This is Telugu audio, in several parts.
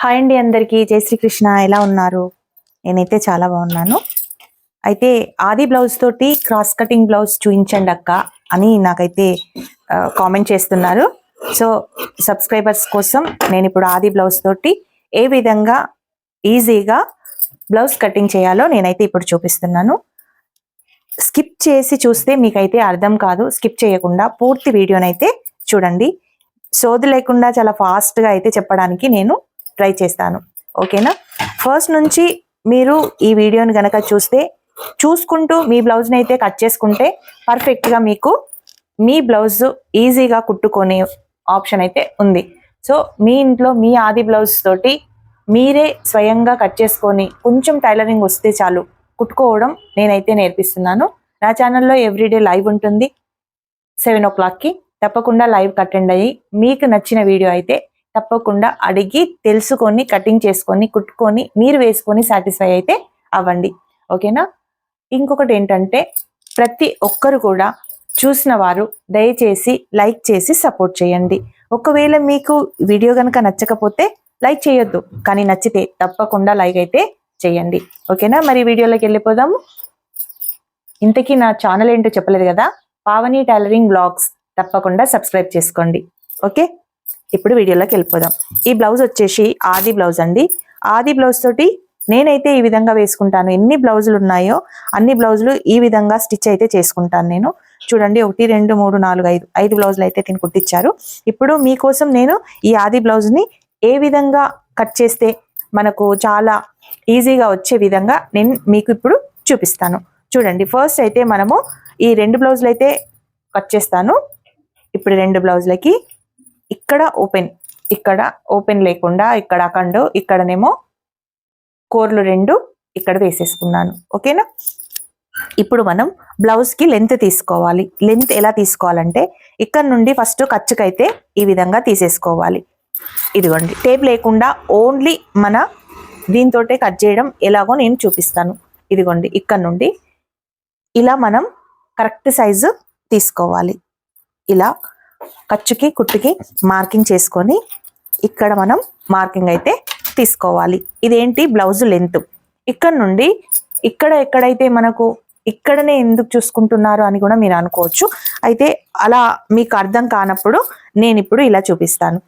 హాయ్ అండి అందరికీ. జై శ్రీకృష్ణ. ఎలా ఉన్నారు? నేనైతే చాలా బాగున్నాను. అయితే ఆది బ్లౌజ్ తోటి క్రాస్ కటింగ్ బ్లౌజ్ చూపించండి అక్క అని నాకైతే కామెంట్ చేస్తున్నారు. సో సబ్స్క్రైబర్స్ కోసం నేను ఇప్పుడు ఆది బ్లౌజ్ తోటి ఏ విధంగా ఈజీగా బ్లౌజ్ కటింగ్ చేయాలో నేనైతే ఇప్పుడు చూపిస్తున్నాను. స్కిప్ చేసి చూస్తే మీకైతే అర్థం కాదు. స్కిప్ చేయకుండా పూర్తి వీడియోనైతే చూడండి. సోది లేకుండా చాలా ఫాస్ట్గా అయితే చెప్పడానికి నేను ట్రై చేస్తాను. ఓకేనా? ఫస్ట్ నుంచి మీరు ఈ వీడియోని కనుక చూస్తే చూసుకుంటూ మీ బ్లౌజ్ని అయితే కట్ చేసుకుంటే పర్ఫెక్ట్గా మీకు మీ బ్లౌజ్ ఈజీగా కుట్టుకునే ఆప్షన్ అయితే ఉంది. సో మీ ఇంట్లో మీ ఆది బ్లౌజ్ తోటి మీరే స్వయంగా కట్ చేసుకొని కొంచెం టైలరింగ్ వస్తే చాలు కుట్టుకోవడం నేనైతే నేర్పిస్తున్నాను. నా ఛానల్లో ఎవ్రీడే లైవ్ ఉంటుంది. సెవెన్ ఓ క్లాక్కి తప్పకుండా లైవ్ అటెండ్ అయ్యి. మీకు నచ్చిన వీడియో అయితే తప్పకుండా అడిగి తెలుసుకొని కటింగ్ చేసుకొని కుట్టుకొని మీరు వేసుకొని సాటిస్ఫై అయితే అవ్వండి. ఓకేనా? ఇంకొకటి ఏంటంటే ప్రతి ఒక్కరు కూడా చూసిన వారు దయచేసి లైక్ చేసి సపోర్ట్ చేయండి. ఒకవేళ మీకు వీడియో కనుక నచ్చకపోతే లైక్ చేయొద్దు కానీ నచ్చితే తప్పకుండా లైక్ అయితే చేయండి. ఓకేనా? మరి వీడియోలోకి వెళ్ళిపోదాము. ఇంతకీ నా ఛానల్ ఏంటో చెప్పలేదు కదా? Pavani tailoring blogs. తప్పకుండా సబ్స్క్రైబ్ చేసుకోండి. ఓకే ఇప్పుడు వీడియోలోకి వెళ్ళిపోదాం. ఈ బ్లౌజ్ వచ్చేసి ఆది బ్లౌజ్ అండి. ఆది బ్లౌజ్ తోటి నేనైతే ఈ విధంగా వేసుకుంటాను. ఎన్ని బ్లౌజులు ఉన్నాయో అన్ని బ్లౌజులు ఈ విధంగా స్టిచ్ అయితే చేసుకుంటాను నేను. చూడండి ఒకటి రెండు మూడు నాలుగు ఐదు ఐదు బ్లౌజులు అయితే దీన్ని కుట్టించారు. ఇప్పుడు మీకోసం నేను ఈ ఆది బ్లౌజ్ని ఏ విధంగా కట్ చేస్తే మనకు చాలా ఈజీగా వచ్చే విధంగా నేను మీకు ఇప్పుడు చూపిస్తాను. చూడండి ఫస్ట్ అయితే మనము ఈ రెండు బ్లౌజులు అయితే కట్ చేస్తాను. ఇప్పుడు రెండు బ్లౌజులకి ఇక్కడ ఓపెన్ ఇక్కడ ఓపెన్ లేకుండా ఇక్కడ అకండు ఇక్కడనేమో కోర్లు రెండు ఇక్కడ వేసేసుకున్నాను. ఓకేనా? ఇప్పుడు మనం బ్లౌజ్కి లెంత్ తీసుకోవాలి. లెంత్ ఎలా తీసుకోవాలంటే ఇక్కడ నుండి ఫస్ట్ ఖర్చుకైతే ఈ విధంగా తీసేసుకోవాలి. ఇదిగోండి టేప్ లేకుండా ఓన్లీ మన దీంతో కట్ చేయడం ఎలాగో నేను చూపిస్తాను. ఇదిగోండి ఇక్కడ నుండి ఇలా మనం కరెక్ట్ సైజు తీసుకోవాలి. ఇలా ఖర్చుకి కుట్టుకి మార్కింగ్ చేసుకొని ఇక్కడ మనం మార్కింగ్ అయితే తీసుకోవాలి. ఇదేంటి? Blouse length. ఇక్కడ నుండి ఇక్కడ ఎక్కడైతే మనకు ఇక్కడనే ఎందుకు చూసుకుంటున్నారు అని కూడా మీరు అనుకోవచ్చు. అయితే అలా మీకు అర్థం కానప్పుడు నేను ఇప్పుడు ఇలా చూపిస్తాను.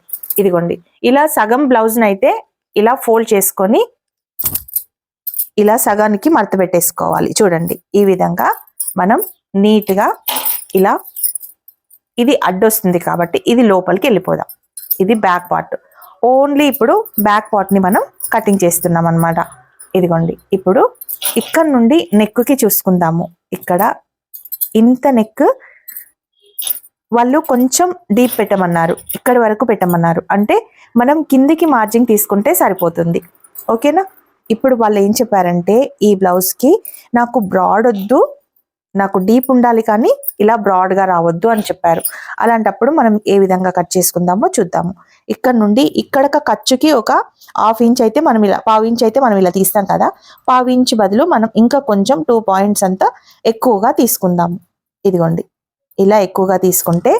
ఇదిగోండి. ఇలా సగం బ్లౌజ్ని అయితే ఇలా ఫోల్డ్ చేసుకొని ఇలా సగానికి మడత పెట్టేసుకోవాలి. చూడండి. ఈ విధంగా మనం నీట్గా ఇలా ఇది అడ్డొస్తుంది కాబట్టి ఇది లోపలికి వెళ్ళిపోదాం. ఇది బ్యాక్ పార్ట్ ఓన్లీ ఇప్పుడు బ్యాక్ పార్ట్ని మనం కటింగ్ చేస్తున్నాం అనమాట ఇదిగోండి. ఇప్పుడు ఇక్కడ నుండి నెక్కి చూసుకుందాము. ఇక్కడ ఇంత నెక్ వాళ్ళు కొంచెం డీప్ పెట్టమన్నారు. ఇక్కడి వరకు పెట్టమన్నారు. అంటే మనం కిందికి మార్జింగ్ తీసుకుంటే సరిపోతుంది. ఓకేనా ఇప్పుడు వాళ్ళు ఏం చెప్పారంటే ఈ బ్లౌజ్కి నాకు బ్రాడ్ వద్దు నాకు డీప్ ఉండాలి కానీ ఇలా బ్రాడ్గా రావద్దు అని చెప్పారు. అలాంటప్పుడు మనం ఏ విధంగా కట్ చేసుకుందామో చూద్దాము. ఇక్కడ నుండి ఇక్కడ ఖర్చుకి ఒక హాఫ్ ఇంచ్ అయితే మనం ఇలా పావు ఇంచ్ అయితే మనం ఇలా తీస్తాం కదా. పావు ఇంచ్ బదులు మనం ఇంకా కొంచెం టూ పాయింట్స్ అంతా ఎక్కువగా తీసుకుందాము. ఇదిగోండి. ఇలా ఎక్కువగా తీసుకుంటే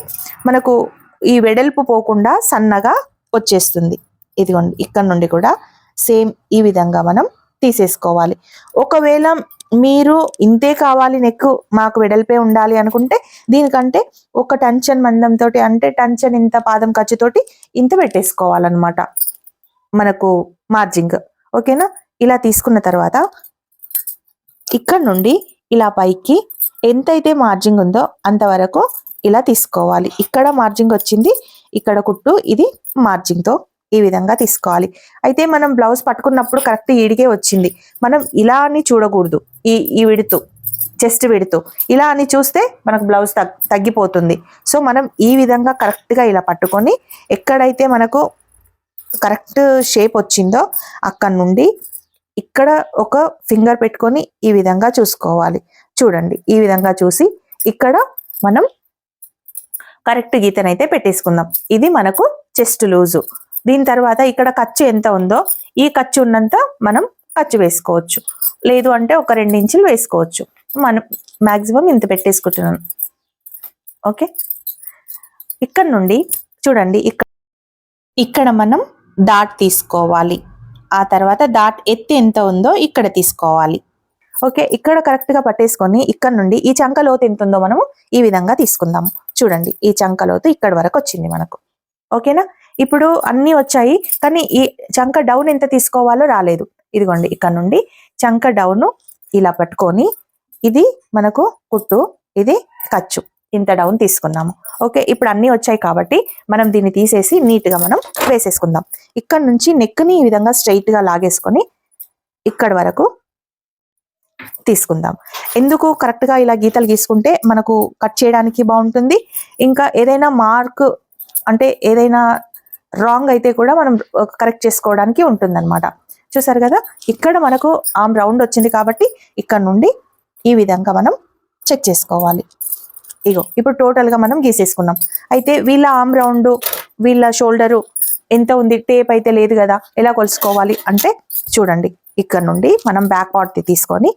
మనకు ఈ వెడల్పు పోకుండా సన్నగా వచ్చేస్తుంది. ఇదిగోండి. ఇక్కడ నుండి కూడా సేమ్ ఈ విధంగా మనం తీసేసుకోవాలి. ఒకవేళ మీరు ఇంతే కావాలి నెక్ మాకు వెడల్పే ఉండాలి అనుకుంటే దీనికంటే ఒక టంచన్ మందంతో అంటే టంచన్ ఇంత పాదం ఖర్చుతోటి ఇంత పెట్టేసుకోవాలన్నమాట మనకు మార్జింగ్. ఓకేనా? ఇలా తీసుకున్న తర్వాత ఇక్కడ నుండి ఇలా పైకి ఎంతైతే మార్జింగ్ ఉందో అంతవరకు ఇలా తీసుకోవాలి. ఇక్కడ మార్జింగ్ వచ్చింది ఇక్కడ కుట్టు ఇది మార్జింగ్తో ఈ విధంగా తీసుకోవాలి. అయితే మనం బ్లౌజ్ పట్టుకున్నప్పుడు కరెక్ట్ ఈడికే వచ్చింది. మనం ఇలా అని చూడకూడదు. ఈ ఈ విడుతూ చెస్ట్ విడుతూ. ఇలా అని చూస్తే మనకు బ్లౌజ్ తగ్ తగ్గిపోతుంది. సో మనం ఈ విధంగా కరెక్ట్గా ఇలా పట్టుకొని ఎక్కడైతే మనకు కరెక్ట్ షేప్ వచ్చిందో అక్కడ నుండి ఇక్కడ ఒక ఫింగర్ పెట్టుకొని ఈ విధంగా చూసుకోవాలి. చూడండి ఈ విధంగా చూసి ఇక్కడ మనం కరెక్ట్ గీతనైతే పెట్టేసుకుందాం. ఇది మనకు చెస్ట్ లూజు. దీని తర్వాత ఇక్కడ ఖర్చు ఎంత ఉందో ఈ ఖర్చు ఉన్నంత మనం ఖర్చు వేసుకోవచ్చు. లేదు అంటే ఒక రెండు ఇంచులు వేసుకోవచ్చు. మనం మ్యాక్సిమం ఇంత పెట్టేసుకుంటున్నాను ఓకే? ఇక్కడ నుండి చూడండి ఇక్కడ ఇక్కడ మనం డాట్ తీసుకోవాలి. ఆ తర్వాత డాట్ ఎత్తి ఎంత ఉందో ఇక్కడ తీసుకోవాలి. ఓకే? ఇక్కడ కరెక్ట్గా పట్టేసుకొని ఇక్కడ నుండి ఈ చంక లోతు ఎంత ఉందో మనము ఈ విధంగా తీసుకుందాము చూడండి ఈ చంక లోతు ఇక్కడ వరకు వచ్చింది మనకు. ఓకేనా? ఇప్పుడు అన్ని వచ్చాయి కానీ ఈ చంక డౌన్ ఎంత తీసుకోవాలో రాలేదు. ఇదిగోండి ఇక్కడ నుండి చంక డౌన్ ఇలా పట్టుకొని ఇది మనకు కుట్టు ఇది ఖర్చు. ఇంత డౌన్ తీసుకున్నాము. ఓకే ఇప్పుడు అన్ని వచ్చాయి కాబట్టి మనం దీన్ని తీసేసి నీట్గా మనం వేసేసుకుందాం. ఇక్కడ నుంచి నెక్ని ఈ విధంగా స్ట్రైట్గా లాగేసుకొని ఇక్కడ వరకు తీసుకుందాం. ఎందుకు కరెక్ట్గా ఇలా గీతలు గీసుకుంటే మనకు కట్ చేయడానికి బాగుంటుంది? ఇంకా ఏదైనా మార్క్ అంటే ఏదైనా రాంగ్ అయితే కూడా మనం కరెక్ట్ చేసుకోవడానికి ఉంటుందన్నమాట. చూసారు కదా? ఇక్కడ మనకు ఆమ్ రౌండ్ వచ్చింది కాబట్టి ఇక్కడ నుండి ఈ విధంగా మనం చెక్ చేసుకోవాలి. ఇగో ఇప్పుడు టోటల్గా మనం గీసేసుకున్నాం. అయితే వీళ్ళ ఆమ్ రౌండ్ వీళ్ళ షోల్డరు ఎంత ఉంది? టేప్ అయితే లేదు కదా? ఎలా కొలుసుకోవాలి? అంటే చూడండి ఇక్కడ నుండి మనం బ్యాక్ పార్ట్ తీసుకొని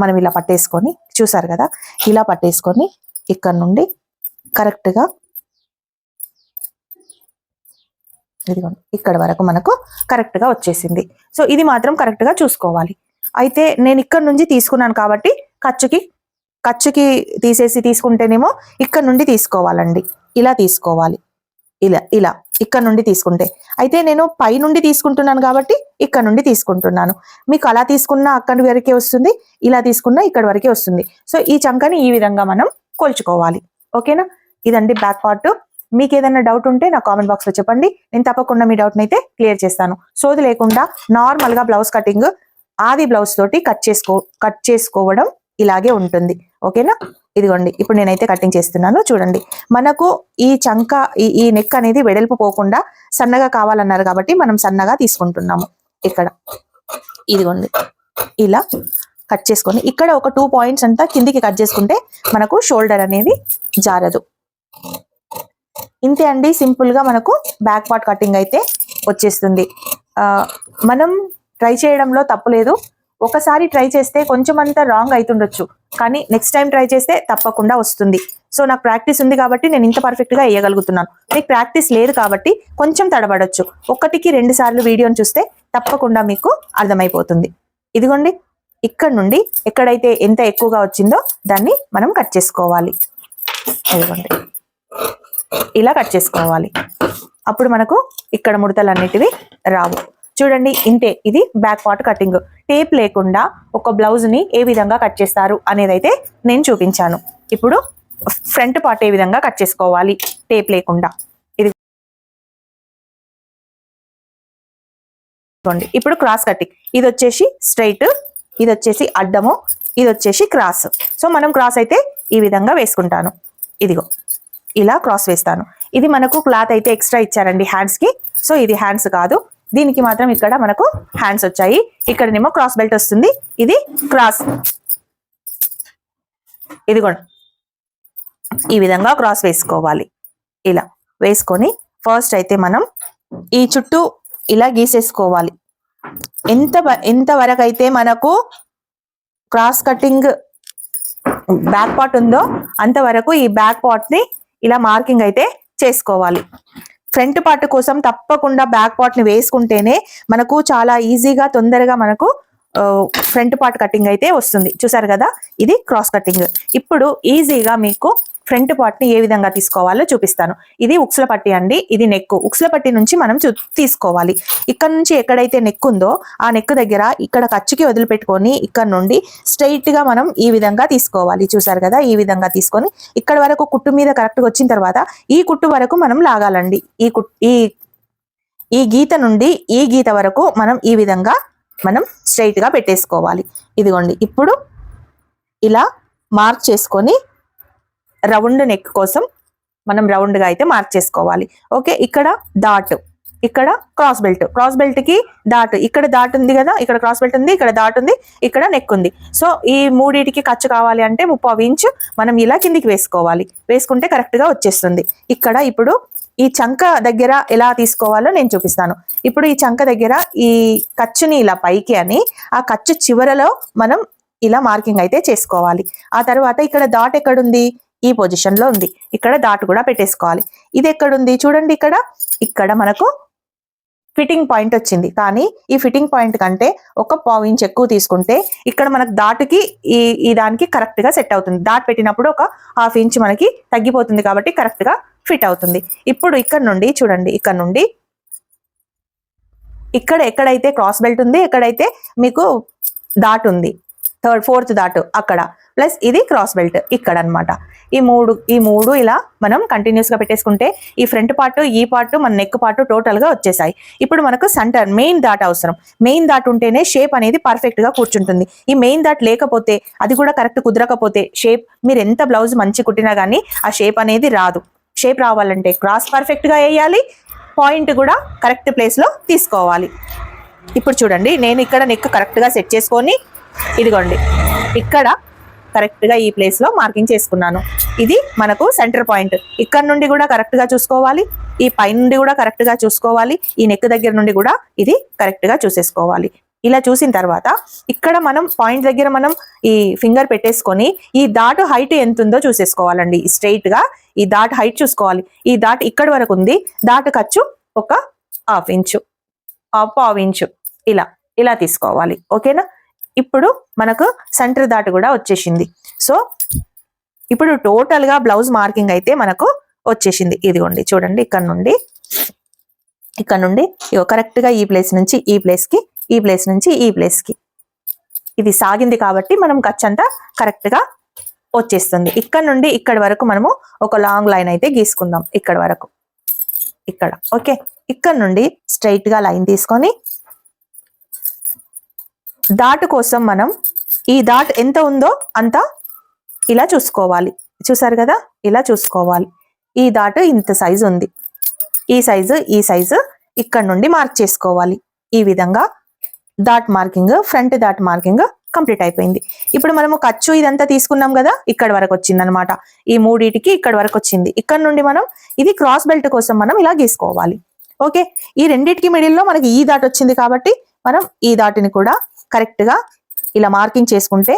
మనం ఇలా పట్టేసుకొని చూసారు కదా? ఇలా పట్టేసుకొని ఇక్కడ నుండి కరెక్ట్గా గా ఇదిగోండి ఇక్కడ వరకు మనకు కరెక్ట్గా వచ్చేసింది. సో ఇది మాత్రం కరెక్ట్గా చూసుకోవాలి. అయితే నేను ఇక్కడ నుంచి తీసుకున్నాను కాబట్టి ఖర్చుకి ఖర్చుకి తీసేసి తీసుకుంటేనేమో ఇక్కడ నుండి తీసుకోవాలండి. ఇలా తీసుకోవాలి. ఇలా ఇలా ఇక్కడ నుండి తీసుకుంటే. అయితే నేను పై నుండి తీసుకుంటున్నాను కాబట్టి ఇక్కడ నుండి తీసుకుంటున్నాను. మీకు అలా తీసుకున్నా అక్కడి వరకే వస్తుంది ఇలా తీసుకున్నా ఇక్కడ వరకే వస్తుంది. సో ఈ చంకని ఈ విధంగా మనం కొలుచుకోవాలి. ఓకేనా ఇదండి బ్యాక్ పార్ట్. మీకు ఏదైనా డౌట్ ఉంటే నా కామెంట్ బాక్స్లో చెప్పండి. నేను తప్పకుండా మీ డౌట్ అయితే క్లియర్ చేస్తాను. సోది లేకుండా నార్మల్గా బ్లౌజ్ కటింగ్ ఆది బ్లౌజ్ తోటి కట్ చేసుకో కట్ చేసుకోవడం ఇలాగే ఉంటుంది. ఓకేనా ఇదిగోండి ఇప్పుడు నేనైతే కటింగ్ చేస్తున్నాను. చూడండి మనకు ఈ చంక ఈ ఈ నెక్ అనేది వెడల్పు పోకుండా సన్నగా కావాలన్నారు కాబట్టి మనం సన్నగా తీసుకుంటున్నాము. ఇక్కడ. ఇదిగోండి ఇలా కట్ చేసుకొని ఇక్కడ ఒక టూ పాయింట్స్ అంతా కిందికి కట్ చేసుకుంటే మనకు షోల్డర్ అనేది జారదు. ఇంతే అండి సింపుల్గా మనకు బ్యాక్ పార్ట్ కటింగ్ అయితే వచ్చేస్తుంది. మనం ట్రై చేయడంలో తప్పు లేదు. ఒకసారి ట్రై చేస్తే కొంచెం అంతా రాంగ్ అవుతుండొచ్చు కానీ నెక్స్ట్ టైం ట్రై చేస్తే తప్పకుండా వస్తుంది. సో నాకు ప్రాక్టీస్ ఉంది కాబట్టి నేను ఇంత పర్ఫెక్ట్గా వేయగలుగుతున్నాను. మీకు ప్రాక్టీస్ లేదు కాబట్టి కొంచెం తడబడొచ్చు. ఒకటికి రెండు సార్లు వీడియోని చూస్తే తప్పకుండా మీకు అర్థమైపోతుంది. ఇదిగోండి ఇక్కడ నుండి ఎక్కడైతే ఎంత ఎక్కువగా వచ్చిందో దాన్ని మనం కట్ చేసుకోవాలి. ఇదిగోండి. ఇలా కట్ చేసుకోవాలి. అప్పుడు మనకు ఇక్కడ ముడతలు అన్నిటివి రావు. చూడండి ఇంతే. ఇది బ్యాక్ పార్ట్ కటింగ్ టేప్ లేకుండా ఒక బ్లౌజ్ని ఏ విధంగా కట్ చేస్తారు అనేది అయితే నేను చూపించాను. ఇప్పుడు ఫ్రంట్ పార్ట్ ఏ విధంగా కట్ చేసుకోవాలి? టేప్ లేకుండా. ఇది ఇప్పుడు క్రాస్ కటింగ్ ఇది వచ్చేసి స్ట్రైట్ ఇది వచ్చేసి అడ్డము ఇది వచ్చేసి క్రాస్ సో మనం క్రాస్ అయితే ఈ విధంగా వేసుకుంటాను. ఇదిగో. ఇలా క్రాస్ వేస్తాను. ఇది మనకు క్లాత్ అయితే ఎక్స్ట్రా ఇచ్చారండి హ్యాండ్స్కి. సో ఇది హ్యాండ్స్ కాదు. దీనికి మాత్రం ఇక్కడ మనకు హ్యాండ్స్ వచ్చాయి. ఇక్కడనేమో క్రాస్ బెల్ట్ వస్తుంది. ఇది క్రాస్ ఇదిగోండి. ఈ విధంగా క్రాస్ వేసుకోవాలి. ఇలా వేసుకొని ఫస్ట్ అయితే మనం ఈ చుట్టూ ఇలా గీసేసుకోవాలి. ఎంత ఎంత వరకు అయితే మనకు క్రాస్ కటింగ్ బ్యాక్ పార్ట్ ఉందో అంతవరకు ఈ బ్యాక్ పార్ట్ని ఇలా మార్కింగ్ అయితే చేసుకోవాలి. ఫ్రంట్ పార్ట్ కోసం తప్పకుండా బ్యాక్ పార్ట్ని వేసుకుంటేనే మనకు చాలా ఈజీగా తొందరగా మనకు ఫ్రంట్ పార్ట్ కటింగ్ అయితే వస్తుంది. చూసారు కదా? ఇది క్రాస్ కటింగ్. ఇప్పుడు ఈజీగా మీకు ఫ్రంట్ పార్ట్ని ఏ విధంగా తీసుకోవాలో చూపిస్తాను. ఇది ఉక్సుల పట్టి అండి ఇది నెక్ ఉక్సుల పట్టి నుంచి మనం చూ- తీసుకోవాలి. ఇక్కడ నుంచి ఎక్కడైతే నెక్ ఉందో ఆ నెక్ దగ్గర ఇక్కడ ఖర్చుకి వదిలిపెట్టుకొని ఇక్కడ నుండి స్ట్రైట్గా మనం ఈ విధంగా తీసుకోవాలి. చూసారు కదా? ఈ విధంగా తీసుకొని ఇక్కడ వరకు కుట్టు మీద కరెక్ట్గా వచ్చిన తర్వాత ఈ కుట్టు వరకు మనం లాగాలండి. ఈ కుట్ ఈ ఈ గీత నుండి ఈ గీత వరకు మనం ఈ విధంగా మనం స్ట్రైట్గా పెట్టేసుకోవాలి. ఇదిగోండి ఇప్పుడు ఇలా మార్క్ చేసుకొని రౌండ్ నెక్ కోసం మనం రౌండ్గా అయితే మార్క్ చేసుకోవాలి. ఓకే ఇక్కడ డాట్ ఇక్కడ క్రాస్ బెల్ట్. క్రాస్ బెల్ట్కి దాట్ డాట్ ఇక్కడ డాట్ ఉంది కదా ఇక్కడ క్రాస్ బెల్ట్ ఉంది ఇక్కడ డాట్ ఉంది ఇక్కడ నెక్ ఉంది. సో ఈ మూడింటికి ఖర్చు కావాలి అంటే ముప్పై ఇంచు మనం ఇలా కిందికి వేసుకోవాలి. వేసుకుంటే కరెక్ట్గా వచ్చేస్తుంది. ఇక్కడ ఇప్పుడు ఈ చంక దగ్గర ఎలా తీసుకోవాలో నేను చూపిస్తాను. ఇప్పుడు ఈ చంక దగ్గర ఈ ఖర్చుని ఇలా పైకి అని ఆ ఖర్చు చివరలో మనం ఇలా మార్కింగ్ అయితే చేసుకోవాలి. ఆ తర్వాత ఇక్కడ డాట్ ఎక్కడుంది? ఈ పొజిషన్లో ఉంది. ఇక్కడ డాట్ కూడా పెట్టేసుకోవాలి. ఇది ఎక్కడుంది? చూడండి ఇక్కడ. ఇక్కడ మనకు ఫిట్టింగ్ పాయింట్ వచ్చింది. కానీ ఈ ఫిట్టింగ్ పాయింట్ కంటే ఒక పావు ఇంచ్ ఎక్కువ తీసుకుంటే ఇక్కడ మనకు దాటుకి ఈ ఈ దానికి కరెక్ట్గా సెట్ అవుతుంది. దాట్ పెట్టినప్పుడు ఒక హాఫ్ ఇంచ్ మనకి తగ్గిపోతుంది కాబట్టి కరెక్ట్గా ఫిట్ అవుతుంది. ఇప్పుడు ఇక్కడ నుండి చూడండి. ఇక్కడ నుండి ఇక్కడ ఎక్కడైతే క్రాస్ బెల్ట్ ఉంది ఎక్కడైతే మీకు దాట్ ఉంది. థర్డ్ ఫోర్త్ దాటు అక్కడ. ప్లస్ ఇది క్రాస్ బెల్ట్ ఇక్కడ అన్నమాట ఈ మూడు ఈ మూడు ఇలా మనం కంటిన్యూస్గా పెట్టేసుకుంటే ఈ ఫ్రంట్ పార్ట్ ఈ పార్ట్ మన నెక్ పార్ట్ టోటల్గా వచ్చేసాయి. ఇప్పుడు మనకు సెంటర్ మెయిన్ దాట్ అవసరం. మెయిన్ దాట్ ఉంటేనే షేప్ అనేది పర్ఫెక్ట్గా కూర్చుంటుంది. ఈ మెయిన్ దాట్ లేకపోతే అది కూడా కరెక్ట్ కుదరకపోతే షేప్ మీరు ఎంత బ్లౌజ్ మంచి కుట్టినా కానీ ఆ షేప్ అనేది రాదు. షేప్ రావాలంటే క్రాస్ పర్ఫెక్ట్గా వేయాలి పాయింట్ కూడా కరెక్ట్ ప్లేస్లో తీసుకోవాలి. ఇప్పుడు చూడండి నేను ఇక్కడ నెక్ కరెక్ట్గా సెట్ చేసుకొని ఇదిగోండి. ఇక్కడ కరెక్ట్గా ఈ ప్లేస్లో మార్కింగ్ చేసుకున్నాను. ఇది మనకు సెంటర్ పాయింట్. ఇక్కడ నుండి కూడా కరెక్ట్గా చూసుకోవాలి. ఈ పై నుండి కూడా కరెక్ట్గా చూసుకోవాలి. ఈ నెక్ దగ్గర నుండి కూడా ఇది కరెక్ట్గా చూసేసుకోవాలి. ఇలా చూసిన తర్వాత ఇక్కడ మనం పాయింట్ దగ్గర మనం ఈ ఫింగర్ పెట్టేసుకొని ఈ దాటు హైట్ ఎంత ఉందో చూసేసుకోవాలండి. స్ట్రైట్గా ఈ దాట్ హైట్ చూసుకోవాలి. ఈ దాట్ ఇక్కడ వరకు ఉంది. దాటు ఖర్చు ఒక హాఫ్ ఇంచు. ఆ పావు ఇంచు. ఇలా ఇలా తీసుకోవాలి. ఓకేనా? ఇప్పుడు మనకు సెంటర్ దాటు కూడా వచ్చేసింది. సో ఇప్పుడు టోటల్గా బ్లౌజ్ మార్కింగ్ అయితే మనకు వచ్చేసింది. ఇదిగోండి చూడండి ఇక్కడ నుండి ఇక్కడ నుండి కరెక్ట్గా ఈ ప్లేస్ నుంచి ఈ ప్లేస్కి ఈ ప్లేస్ నుంచి ఈ ప్లేస్కి. ఇది సాగింది కాబట్టి మనం ఖర్చు అంతా కరెక్ట్గా వచ్చేస్తుంది. ఇక్కడ నుండి ఇక్కడ వరకు మనము ఒక లాంగ్ లైన్ అయితే గీసుకుందాం. ఇక్కడ వరకు. ఇక్కడ ఓకే ఇక్కడ నుండి స్ట్రైట్గా లైన్ తీసుకొని దాటు కోసం మనం ఈ డాట్ ఎంత ఉందో అంత ఇలా చూసుకోవాలి. చూసారు కదా? ఇలా చూసుకోవాలి. ఈ దాటు ఇంత సైజు ఉంది. ఈ సైజు ఈ సైజు ఇక్కడ నుండి మార్క్ చేసుకోవాలి. ఈ విధంగా dot marking front dot marking complete అయిపోయింది. ఇప్పుడు మనము ఖర్చు ఇదంతా తీసుకున్నాం కదా? ఇక్కడ వరకు వచ్చింది అనమాట ఈ మూడింటికి ఇక్కడ వరకు వచ్చింది. ఇక్కడ నుండి మనం ఇది క్రాస్ బెల్ట్ కోసం మనం ఇలా గీసుకోవాలి. ఓకే? ఈ రెండిటికి మిడిల్లో మనకి ఈ దాట్ వచ్చింది కాబట్టి మనం ఈ దాటిని కూడా కరెక్ట్గా ఇలా మార్కింగ్ చేసుకుంటే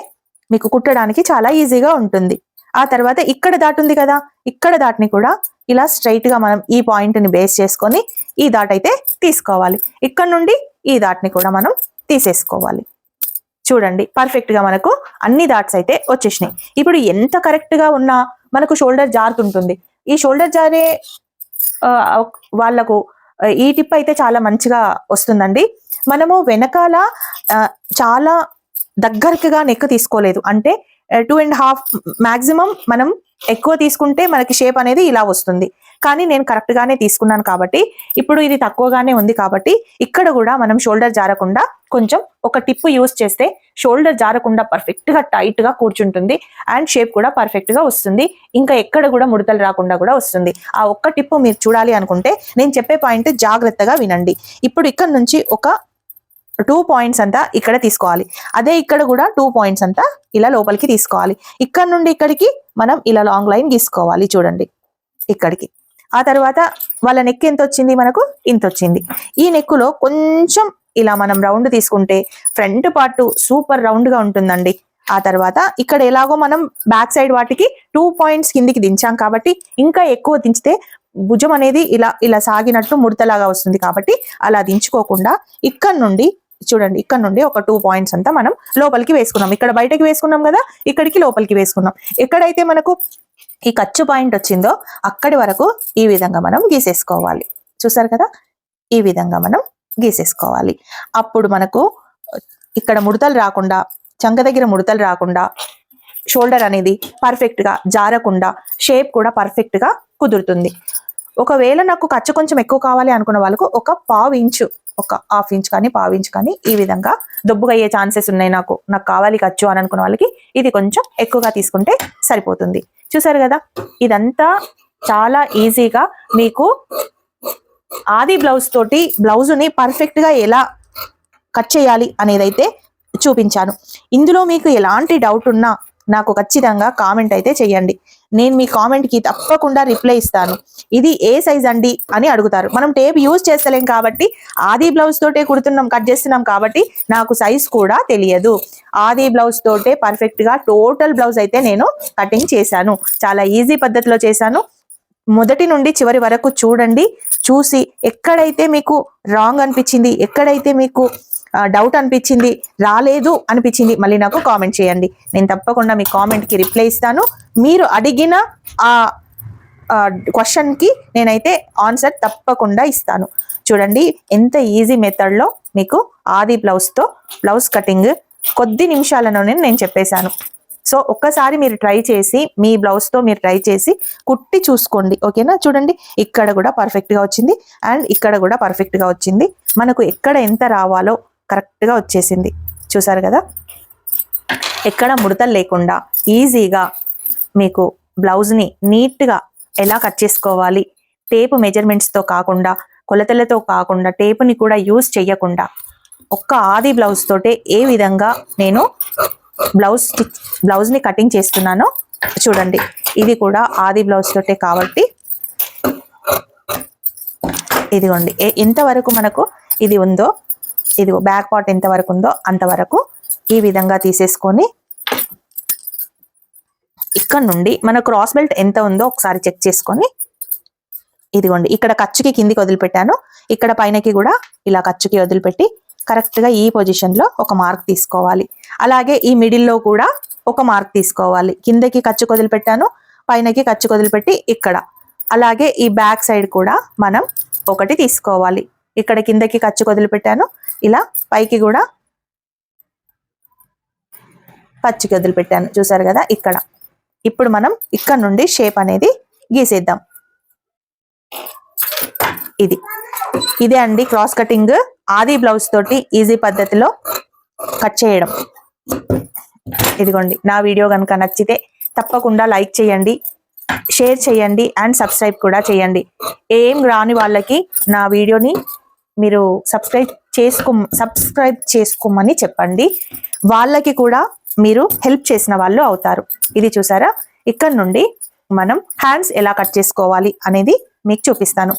మీకు కుట్టడానికి చాలా ఈజీగా ఉంటుంది. ఆ తర్వాత ఇక్కడ దాటుంది కదా ఇక్కడ దాటిని కూడా ఇలా స్ట్రైట్గా మనం ఈ పాయింట్ని బేస్ చేసుకొని ఈ దాట్ అయితే తీసుకోవాలి. ఇక్కడ నుండి ఈ దాట్ని కూడా మనం తీసేసుకోవాలి. చూడండి పర్ఫెక్ట్గా మనకు అన్ని దాట్స్ అయితే వచ్చేసినాయి. ఇప్పుడు ఎంత కరెక్ట్గా ఉన్నా మనకు షోల్డర్ జారుతుంటుంది ఈ షోల్డర్ జారే వాళ్ళకు వాళ్ళకు ఈ టిప్ అయితే చాలా మంచిగా వస్తుందండి. మనము వెనకాల చాలా దగ్గరగా నెక్ తీసుకోలేదు. అంటే టూ అండ్ హాఫ్ మ్యాక్సిమం మనం ఎక్కువ తీసుకుంటే మనకి షేప్ అనేది ఇలా వస్తుంది. కానీ నేను కరెక్ట్ గానే తీసుకున్నాను కాబట్టి ఇప్పుడు ఇది తక్కువగానే ఉంది కాబట్టి ఇక్కడ కూడా మనం షోల్డర్ జారకుండా కొంచెం ఒక టిప్ యూస్ చేస్తే షోల్డర్ జారకుండా పర్ఫెక్ట్గా టైట్గా కూర్చుంటుంది అండ్ షేప్ కూడా పర్ఫెక్ట్గా వస్తుంది. ఇంకా ఎక్కడ కూడా ముడతలు రాకుండా కూడా వస్తుంది. ఆ ఒక్క టిప్ మీరు చూడాలి అనుకుంటే నేను చెప్పే పాయింట్ జాగ్రత్తగా వినండి. ఇప్పుడు ఇక్కడ నుంచి ఒక టూ పాయింట్స్ అంతా ఇక్కడ తీసుకోవాలి. అదే ఇక్కడ కూడా టూ పాయింట్స్ అంతా ఇలా లోపలికి తీసుకోవాలి. ఇక్కడ నుండి ఇక్కడికి మనం ఇలా లాంగ్ లైన్ గీసుకోవాలి చూడండి. ఇక్కడికి. ఆ తర్వాత వాళ్ళ నెక్ ఎంత వచ్చింది మనకు? ఇంత వచ్చింది. ఈ నెక్కులో కొంచెం ఇలా మనం రౌండ్ తీసుకుంటే ఫ్రంట్ పార్ట్ సూపర్ రౌండ్గా ఉంటుందండి. ఆ తర్వాత ఇక్కడ ఎలాగో మనం బ్యాక్ సైడ్ వాటికి టూ పాయింట్స్ కిందికి దించాం కాబట్టి ఇంకా ఎక్కువ దించితే భుజం అనేది ఇలా ఇలా సాగినట్టు ముడతలాగా వస్తుంది కాబట్టి అలా దించుకోకుండా ఇక్కడ నుండి చూడండి ఇక్కడ నుండి ఒక టూ పాయింట్స్ అంతా మనం లోపలికి వేసుకున్నాం. ఇక్కడ బయటకి వేసుకున్నాం కదా ఇక్కడికి లోపలికి వేసుకున్నాం. ఎక్కడైతే మనకు ఈ ఖర్చు పాయింట్ వచ్చిందో అక్కడి వరకు ఈ విధంగా మనం గీసేసుకోవాలి. చూసారు కదా? ఈ విధంగా మనం గీసేసుకోవాలి. అప్పుడు మనకు ఇక్కడ ముడతలు రాకుండా చంక దగ్గర ముడతలు రాకుండా షోల్డర్ అనేది పర్ఫెక్ట్గా జారకుండా షేప్ కూడా పర్ఫెక్ట్గా కుదురుతుంది. ఒకవేళ నాకు ఖర్చు కొంచెం ఎక్కువ కావాలి అనుకున్న వాళ్ళకు ఒక పావు ఇంచు ఒక హాఫ్ ఇంచ్ కానీ పావు ఇంచ్ కానీ ఈ విధంగా దొబ్బుగా అయ్యే ఛాన్సెస్ ఉన్నాయి నాకు. నాకు కావాలి ఖర్చు అని అనుకున్న వాళ్ళకి ఇది కొంచెం ఎక్కువగా తీసుకుంటే సరిపోతుంది. చూసారు కదా? ఇదంతా చాలా ఈజీగా మీకు ఆది బ్లౌజ్ తోటి బ్లౌజుని పర్ఫెక్ట్గా ఎలా కట్ చేయాలి అనేదైతే చూపించాను. ఇందులో మీకు ఎలాంటి డౌట్ ఉన్నా నాకు ఖచ్చితంగా కామెంట్ అయితే చేయండి. నేను మీ కామెంట్కి తప్పకుండా రిప్లై ఇస్తాను. ఇది ఏ సైజ్ అండి అని అడుగుతారు. మనం టేప్ యూజ్ చేస్తలేం కాబట్టి ఆది బ్లౌజ్ తోటే కుడుతున్నాం కట్ చేస్తున్నాం కాబట్టి నాకు సైజ్ కూడా తెలియదు. ఆది బ్లౌజ్ తోటే పర్ఫెక్ట్గా టోటల్ బ్లౌజ్ అయితే నేను కటింగ్ చేశాను. చాలా ఈజీ పద్ధతిలో చేశాను. మొదటి నుండి చివరి వరకు చూడండి. చూసి ఎక్కడైతే మీకు రాంగ్ అనిపించింది ఎక్కడైతే మీకు డౌట్ అనిపించింది రాలేదు అనిపించింది మళ్ళీ నాకు కామెంట్ చేయండి. నేను తప్పకుండా మీ కామెంట్కి రిప్లై ఇస్తాను. మీరు అడిగిన ఆ క్వశ్చన్కి నేనైతే ఆన్సర్ తప్పకుండా ఇస్తాను. చూడండి ఎంత ఈజీ మెథడ్లో మీకు ఆది బ్లౌజ్తో బ్లౌజ్ కటింగ్ కొద్ది నిమిషాలలోనే నేను చెప్పేశాను. సో ఒక్కసారి మీరు ట్రై చేసి మీ బ్లౌజ్తో మీరు ట్రై చేసి కుట్టి చూసుకోండి. ఓకేనా చూడండి ఇక్కడ కూడా పర్ఫెక్ట్గా వచ్చింది. అండ్ ఇక్కడ కూడా పర్ఫెక్ట్గా వచ్చింది. మనకు ఎక్కడ ఎంత రావాలో కరెక్ట్గా వచ్చేసింది. చూసారు కదా? ఎక్కడ ముడతలు లేకుండా ఈజీగా మీకు బ్లౌజ్ని నీట్గా ఎలా కట్ చేసుకోవాలి? టేపు మెజర్మెంట్స్తో కాకుండా కొలతలతో కాకుండా టేపుని కూడా యూజ్ చేయకుండా ఒక్క ఆది బ్లౌజ్ తోటే ఏ విధంగా నేను బ్లౌజ్ స్టిచ్ బ్లౌజ్ని కటింగ్ చేస్తున్నానో చూడండి. ఇది కూడా ఆది బ్లౌజ్ తోటే కాబట్టి ఇదిగోండి. ఏ- ఎంతవరకు మనకు ఇది ఉందో ఇది బ్యాక్ పార్ట్ ఎంత వరకు ఉందో అంతవరకు ఈ విధంగా తీసేసుకొని ఇక్కడ నుండి మన క్రాస్ బెల్ట్ ఎంత ఉందో ఒకసారి చెక్ చేసుకొని ఇదిగోండి ఇక్కడ ఖర్చుకి కిందికి వదిలిపెట్టాను. ఇక్కడ పైనకి కూడా ఇలా ఖర్చుకి వదిలిపెట్టి కరెక్ట్గా ఈ పొజిషన్లో ఒక మార్క్ తీసుకోవాలి. అలాగే ఈ మిడిల్లో కూడా ఒక మార్క్ తీసుకోవాలి. కిందకి ఖర్చుకు వదిలిపెట్టాను పైనకి ఖర్చుకు వదిలిపెట్టి ఇక్కడ. అలాగే ఈ బ్యాక్ సైడ్ కూడా మనం ఒకటి తీసుకోవాలి. ఇక్కడ కిందకి ఖర్చుకు వదిలిపెట్టాను. ఇలా పైకి కూడా ఖర్చుకి వదిలిపెట్టాను. చూసారు కదా? ఇక్కడ. ఇప్పుడు మనం ఇక్కడ నుండి షేప్ అనేది గీసేద్దాం. ఇది. ఇదే అండి క్రాస్ కటింగ్. ఆది బ్లౌజ్ తోటి ఈజీ పద్ధతిలో కట్ చేయడం. ఇదిగోండి. నా వీడియో కనుక నచ్చితే తప్పకుండా లైక్ చేయండి. షేర్ చేయండి అండ్ సబ్స్క్రైబ్ కూడా చేయండి. ఏం రాని వాళ్ళకి నా వీడియోని మీరు సబ్స్క్రైబ్ చేసుకో సబ్స్క్రైబ్ చేసుకోమని చెప్పండి. వాళ్ళకి కూడా మీరు హెల్ప్ చేసిన వాళ్ళు అవుతారు. ఇది చూసారా? ఇక్కడ నుండి మనం హ్యాండ్స్ ఎలా కట్ చేసుకోవాలి అనేది మీకు చూపిస్తాను.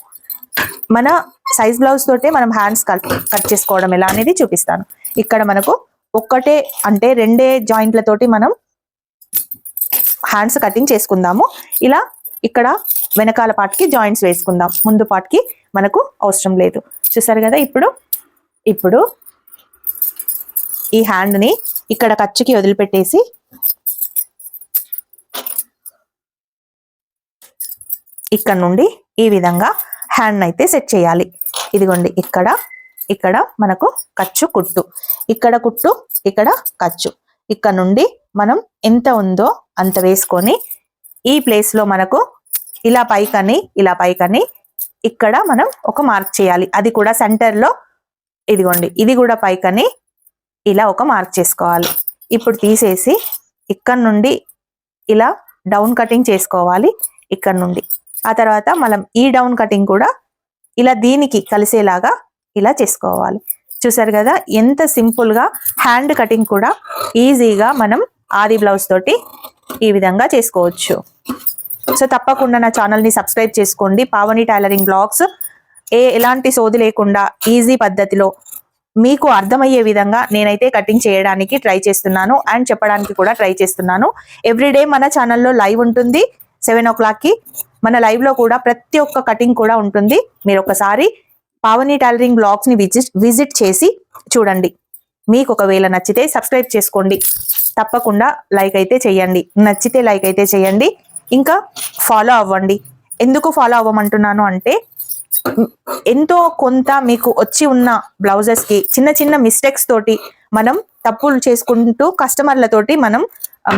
మన సైజ్ బ్లౌజ్ తోటే మనం హ్యాండ్స్ కట్ కట్ చేసుకోవడం ఎలా అనేది చూపిస్తాను. ఇక్కడ మనకు ఒక్కటే అంటే రెండే జాయింట్లతోటి మనం హ్యాండ్స్ కటింగ్ చేసుకుందాము. ఇలా ఇక్కడ వెనకాల పార్ట్కి జాయింట్స్ వేసుకుందాం. ముందు పార్ట్కి మనకు అవసరం లేదు. చూసారు కదా ఇప్పుడు ఇప్పుడు ఈ హ్యాండ్ని ఇక్కడ ఖర్చుకి వదిలిపెట్టేసి ఇక్కడ నుండి ఈ విధంగా హ్యాండ్ అయితే సెట్ చేయాలి. ఇదిగోండి ఇక్కడ ఇక్కడ మనకు ఖర్చు కుట్టు. ఇక్కడ కుట్టు ఇక్కడ ఖర్చు ఇక్కడ నుండి మనం ఎంత ఉందో అంత వేసుకొని ఈ ప్లేస్లో మనకు ఇలా పైకని ఇలా పైకని ఇక్కడ మనం ఒక మార్క్ చేయాలి. అది కూడా సెంటర్లో ఇదిగోండి ఇది కూడా పైకని ఇలా ఒక మార్క్ చేసుకోవాలి. ఇప్పుడు తీసేసి ఇక్కడ నుండి ఇలా డౌన్ కటింగ్ చేసుకోవాలి ఇక్కడ నుండి. ఆ తర్వాత మనం ఈ డౌన్ కటింగ్ కూడా ఇలా దీనికి కలిసేలాగా ఇలా చేసుకోవాలి. చూసారు కదా ఎంత సింపుల్గా హ్యాండ్ కటింగ్ కూడా ఈజీగా మనం ఆది బ్లౌజ్ తోటి ఈ విధంగా చేసుకోవచ్చు. సో తప్పకుండా నా ఛానల్ని సబ్స్క్రైబ్ చేసుకోండి. Pavani tailoring blogs. ఏ ఎలాంటి సోది లేకుండా ఈజీ పద్ధతిలో మీకు అర్థమయ్యే విధంగా నేనైతే కటింగ్ చేయడానికి ట్రై చేస్తున్నాను అండ్ చెప్పడానికి కూడా ట్రై చేస్తున్నాను. ఎవ్రీడే మన ఛానల్లో లైవ్ ఉంటుంది. సెవెన్ ఓ క్లాక్కి మన లైవ్లో కూడా ప్రతి ఒక్క కటింగ్ కూడా ఉంటుంది. మీరు ఒకసారి పావని టైలరింగ్ బ్లాగ్స్ని విజిట్ విజిట్ చేసి చూడండి. మీకు ఒకవేళ నచ్చితే సబ్స్క్రైబ్ చేసుకోండి. తప్పకుండా లైక్ అయితే చేయండి. నచ్చితే లైక్ అయితే చేయండి. ఇంకా ఫాలో అవ్వండి. ఎందుకు ఫాలో అవ్వమంటున్నాను అంటే ఎంతో కొంత మీకు వచ్చి ఉన్న బ్లౌజెస్కి చిన్న చిన్న మిస్టేక్స్ తోటి మనం తప్పులు చేసుకుంటూ కస్టమర్లతోటి మనం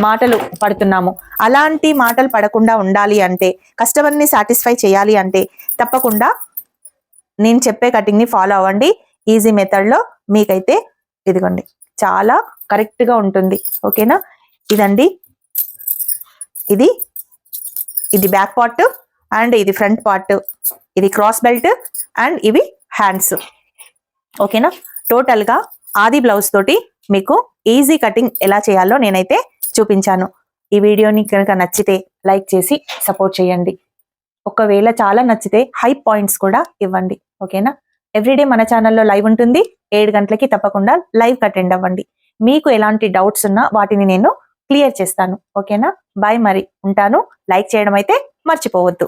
మాటలు పడుతున్నాము. అలాంటి మాటలు పడకుండా ఉండాలి అంటే కస్టమర్ని సాటిస్ఫై చేయాలి అంటే తప్పకుండా నేను చెప్పే కటింగ్ని ఫాలో అవ్వండి. ఈజీ మెథడ్లో మీకైతే ఇదిగోండి చాలా కరెక్ట్గా ఉంటుంది. ఓకేనా ఇదండి. ఇది ఇది బ్యాక్ పార్ట్ అండ్ ఇది ఫ్రంట్ పార్ట్ ఇది క్రాస్ బెల్ట్ అండ్ ఇవి హ్యాండ్స్ ఓకేనా టోటల్గా ఆది బ్లౌజ్ తోటి మీకు ఈజీ కటింగ్ ఎలా చేయాలో నేనైతే చూపించాను. ఈ వీడియోని కనుక నచ్చితే లైక్ చేసి సపోర్ట్ చేయండి. ఒకవేళ చాలా నచ్చితే హై పాయింట్స్ కూడా ఇవ్వండి. ఓకేనా ఎవ్రీడే మన ఛానల్లో లైవ్ ఉంటుంది. ఏడు గంటలకి తప్పకుండా లైవ్ అటెండ్ అవ్వండి. మీకు ఎలాంటి డౌట్స్ ఉన్నా వాటిని నేను క్లియర్ చేస్తాను. ఓకేనా బాయ్ మరి. ఉంటాను. లైక్ చేయడం అయితే మర్చిపోవద్దు.